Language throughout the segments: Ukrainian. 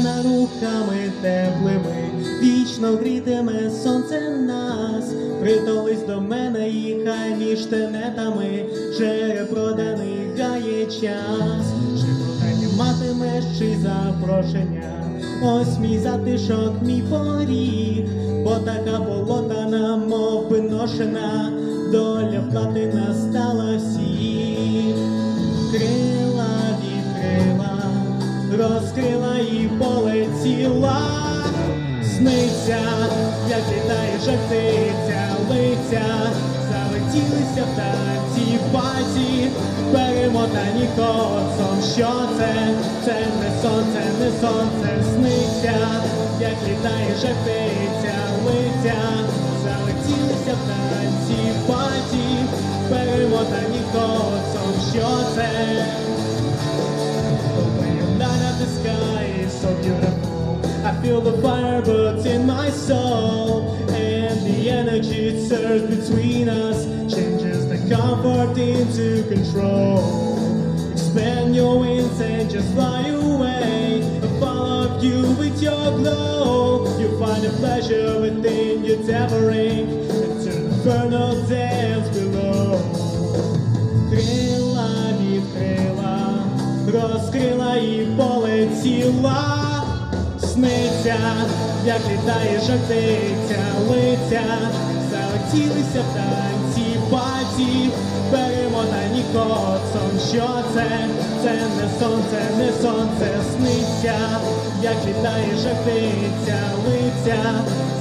мене руками теплими, вічно грітиме сонце нас, притулись до мене і хай між тенетами проданий гає час, чи прохання матимеш, чи запрошення, ось мій затишок, мій поріг, бо така болотана, мов би ношена, доля плати настала всіх полетіла, сниться, як літає жахтиця, лиця, залетілися в танці паті, перемотані коцом. Що це? Це не сонце, не сонце сниться, як літає жахтиця, лиця, залетілися в танці паті, перемотані коцом. Що це? You light the sky. I feel the fire but in my soul. And the energy it surges between us changes the comfort into control. Expand your wings and just fly away. I follow you with your glow. You find a pleasure within your towering. Into the infernal dance below. Крила відкрила, розкрила і полетіла, сниться, як літає жартиця, лиця, залетілися в танці паті, перемотані коцом. Що це? Це не сонце, не сонце сниться, як літає жартиця, лиця,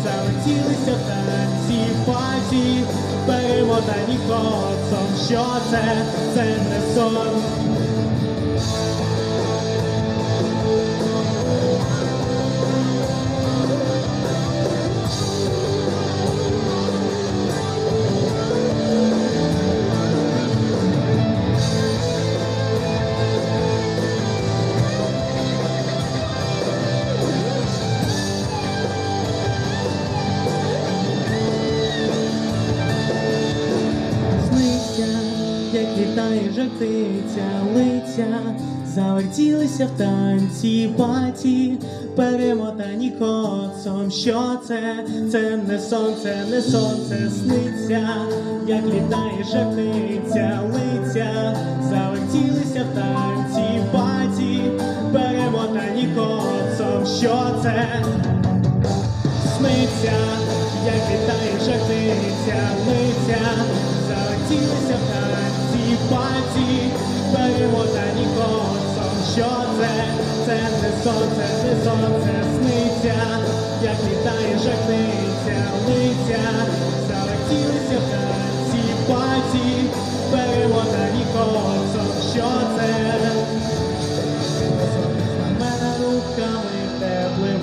залетілися в танці паті, перемотані коцом. Що це? Це не сон. Літає жартиця, лиця, завертілися в танці паті, перемотані коцом. Що це? Це не сонце, не сонце сниться, як літає жартиця, лиця, завертілися в танці паті, перемотані коцом. Що це? сниться, як літає жахниця, лиця, залетілися в танці пальці, перемотані коцом. Що це? Це не сонце, не сонце сниться, як літає жахниця, лиця, залетілися в танці пальці, перемотані коцом. Що це? мене руками теплими,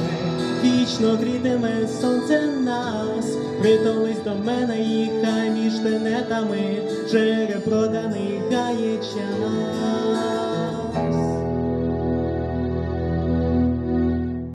вічно грітиме сонце нас, притулись до мене і хай між тенетами, жереб проданий гає час.